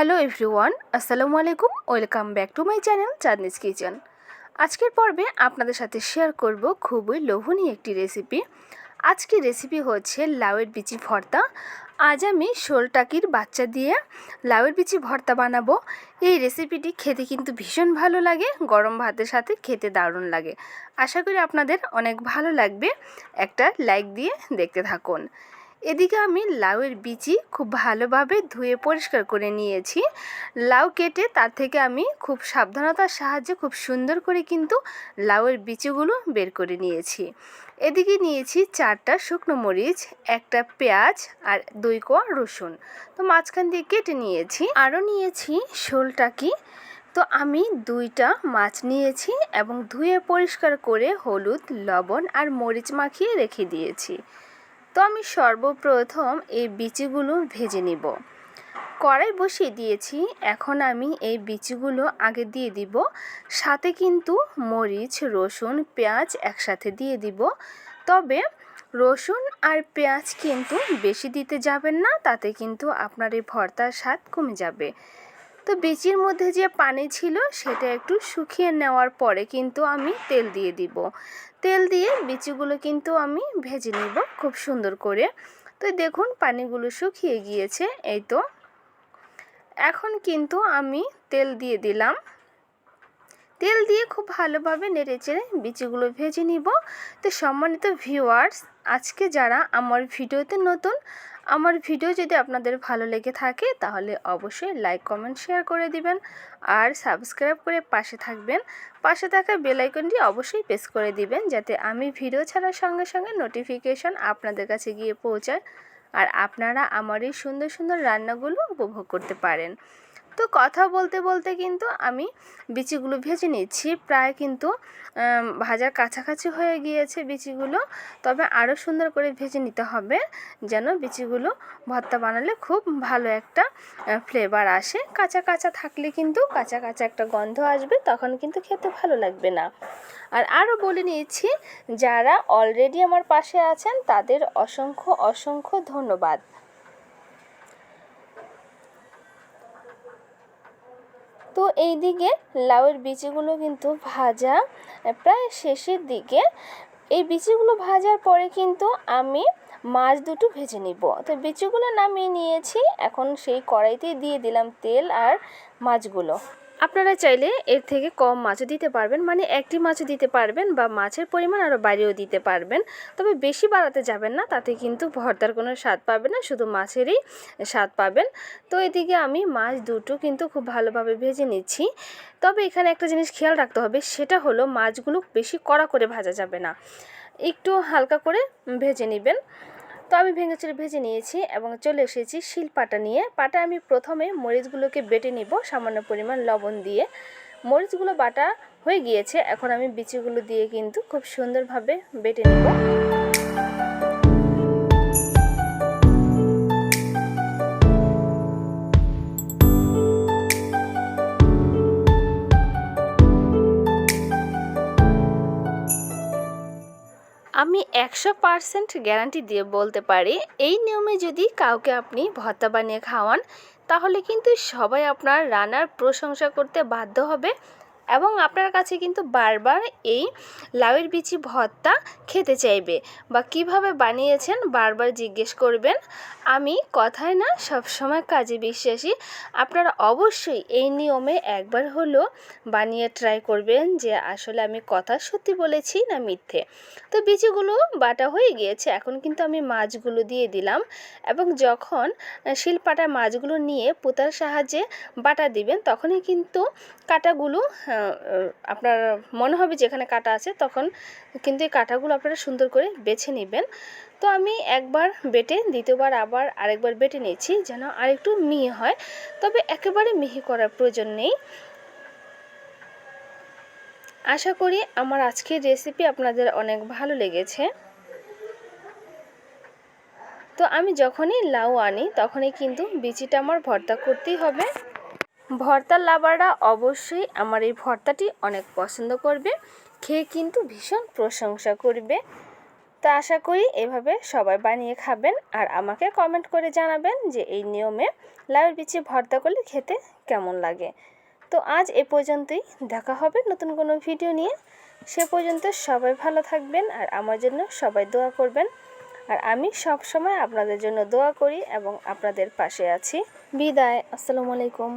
Hello everyone, আসসালামু আলাইকুম, welcome back to my channel Chandni's kitchen. আজকের পর্বে আপনাদের সাথে শেয়ার করব খুবই লোভনীয় একটি রেসিপি। আজকের রেসিপি হচ্ছে লাউয়ের বিচি ভর্তা। আজ আমি শোল টাকির বাচ্চা দিয়ে লাউয়ের বিচি ভর্তা বানাবো। এই রেসিপিটি খেতে কিন্তু ভীষণ ভালো লাগে, গরম ভাতের সাথে খেতে দারুণ লাগে। আশা করি আপনাদের অনেক ভালো লাগবে। একটা লাইক দিয়ে দেখতে থাকুন। এদিকে আমি লাউয়ের বিচি খুব ভালোভাবে ধুয়ে পরিষ্কার করে নিয়েছি। লাউ কেটে তার থেকে আমি খুব সাবধানতার সাহায্যে খুব সুন্দর করে কিন্তু লাউয়ের বিচিগুলো বের করে নিয়েছি। এদিকে নিয়েছি চারটা শুকনো মরিচ, একটা পেঁয়াজ আর দুই কোয়া রসুন। তো মাঝখান দিয়ে কেটে নিয়েছি। আরও নিয়েছি শোলটাকি তো আমি দুইটা মাছ নিয়েছি এবং ধুয়ে পরিষ্কার করে হলুদ, লবণ আর মরিচ মাখিয়ে রেখে দিয়েছি। তো আমি সর্বপ্রথম এই বিচিগুলো ভেজে নিব। কড়াই বসিয়ে দিয়েছি, এখন আমি এই বিচিগুলো আগে দিয়ে দিব। সাথে কিন্তু মরিচ, রসুন, পেঁয়াজ একসাথে দিয়ে দিব। তবে রসুন আর পেঁয়াজ কিন্তু বেশি দিতে যাবেন না, তাতে কিন্তু আপনার এই ভর্তার স্বাদ কমে যাবে। তো বিচির মধ্যে যে পানি ছিল সেটা একটু শুকিয়ে নেওয়ার পরে কিন্তু আমি তেল দিয়ে দিব। তেল দিয়ে বিচিগুলো কিন্তু আমি ভেজে নিব খুব সুন্দর করে। তো দেখুন পানিগুলো শুকিয়ে গিয়েছে, এই তো। এখন কিন্তু আমি তেল দিয়ে দিলাম। তেল দিয়ে খুব ভালোভাবে নেড়ে চেড়ে বিচিগুলো ভেজে নিব। তো সম্মানিত ভিউয়ার্স আজকে যারা আমার ভিডিওতে নতুন আমার ভিডিও যদি আপনাদের ভালো লেগে থাকে, তাহলে অবশ্যই লাইক কমেন্ট শেয়ার করে দিবেন আর সাবস্ক্রাইব করে পাশে থাকবেন। পাশে থাকা বেলাইকনটি অবশ্যই প্রেস করে দিবেন যাতে আমি ভিডিও ছাড়ার সঙ্গে সঙ্গে নোটিফিকেশন আপনাদের কাছে গিয়ে পৌঁছায় আর আপনারা আমার এই সুন্দর সুন্দর রান্নাগুলো উপভোগ করতে পারেন। তো কথা বলতে বলতে কিন্তু আমি বিচিগুলো ভেজে নিচ্ছি। প্রায় কিন্তু ভাজার কাছাকাছি হয়ে গিয়েছে বিচিগুলো। তবে আরও সুন্দর করে ভেজে নিতে হবে যেন বিচিগুলো ভর্তা বানালে খুব ভালো একটা ফ্লেভার আসে। কাঁচা কাঁচা থাকলে কিন্তু কাঁচা কাঁচা একটা গন্ধ আসবে, তখন কিন্তু খেতে ভালো লাগবে না। আর আরও বলে নিয়েছি, যারা অলরেডি আমার পাশে আছেন, তাদের অসংখ্য অসংখ্য ধন্যবাদ। তো এই দিকে লাউয়ের বিচিগুলো কিন্তু ভাজা প্রায় শেষের দিকে। এই বিচিগুলো ভাজার পরে কিন্তু আমি মাছ দুটো ভেজে নিব। তো বিচিগুলো নামিয়ে নিয়েছি, এখন সেই কড়াইতে দিয়ে দিলাম তেল আর মাছগুলো। আপনারা চাইলে এর থেকে কম মাছও দিতে পারবেন মানে একটি মাছও দিতে পারবেন বা মাছের পরিমাণ আরও বাড়িয়েও দিতে পারবেন। তবে বেশি বাড়াতে যাবেন না, তাতে কিন্তু ভর্তার কোনো স্বাদ পাবেন না, শুধু মাছেরই স্বাদ পাবেন। তো এদিকে আমি মাছ দুটো কিন্তু খুব ভালোভাবে ভেজে নিচ্ছি। তবে এখানে একটা জিনিস খেয়াল রাখতে হবে, সেটা হলো মাছগুলো বেশি কড়া করে ভাজা যাবে না। একটু হালকা করে ভেজে নেবেন। তো আমি ভেঙে চুরে ভেজে নিয়েছি এবং চলে এসেছি শিল পাটা নিয়ে। পাটা আমি প্রথমে মরিচগুলোকে বেটে নিব সামান্য পরিমাণ লবণ দিয়ে। মরিচগুলো বাটা হয়ে গিয়েছে, এখন আমি বিচিগুলো দিয়ে কিন্তু খুব সুন্দরভাবে বেটে নিব। আমি একশো পারসেন্ট গ্যারান্টি দিয়ে বলতে পারি, এই নিয়মে যদি কাউকে আপনি ভর্তা বানিয়ে খাওয়ান, তাহলে কিন্তু সবাই আপনার রান্নার প্রশংসা করতে বাধ্য হবে। এবং আপনার কাছে কিন্তু বারবার এই লাউয়ের বিচি ভর্তা খেতে চাইবে বা কীভাবে বানিয়েছেন বারবার জিজ্ঞেস করবেন। আমি কথায় না সবসময় কাজে বিশ্বাসী। আপনারা অবশ্যই এই নিয়মে একবার হলো বানিয়ে ট্রাই করবেন যে আসলে আমি কথা সত্যি বলেছি না মিথ্যে। তো বিচিগুলো বাটা হয়ে গিয়েছে, এখন কিন্তু আমি মাছগুলো দিয়ে দিলাম এবং যখন শিলপাটা মাছগুলো নিয়ে পোতার সাহায্যে বাটা দিবেন, তখনই কিন্তু কাটাগুলো আপনার মনে হবে যেখানে কাটা আছে, তখন কিন্তু এই কাটাগুলো আপনারা সুন্দর করে বেছে নেবেন। তো আমি একবার বেটে, দ্বিতীয়বার আবার আরেকবার বেটে নিয়েছি যেন আরেকটু মিহি হয়। তবে একেবারে মিহি করার প্রয়োজন নেই। আশা করি আমার আজকের রেসিপি আপনাদের অনেক ভালো লেগেছে। তো আমি যখনই লাউ আনি, তখনই কিন্তু বিচিটা আমার ভর্তা করতেই হবে। ভর্তার লাভাররা অবশ্যই আমার এই ভর্তাটি অনেক পছন্দ করবে, খেয়ে কিন্তু ভীষণ প্রশংসা করবে। তো আশা করি এভাবে সবাই বানিয়ে খাবেন আর আমাকে কমেন্ট করে জানাবেন যে এই নিয়মে লাউয়ের বিচি ভর্তা করলে খেতে কেমন লাগে। তো আজ এ পর্যন্তই, দেখা হবে নতুন কোনো ভিডিও নিয়ে। সে পর্যন্ত সবাই ভালো থাকবেন আর আমার জন্য সবাই দোয়া করবেন। আর আমি সব সময় আপনাদের জন্য দোয়া করি এবং আপনাদের পাশে আছি। বিদায়, আসসালামু আলাইকুম।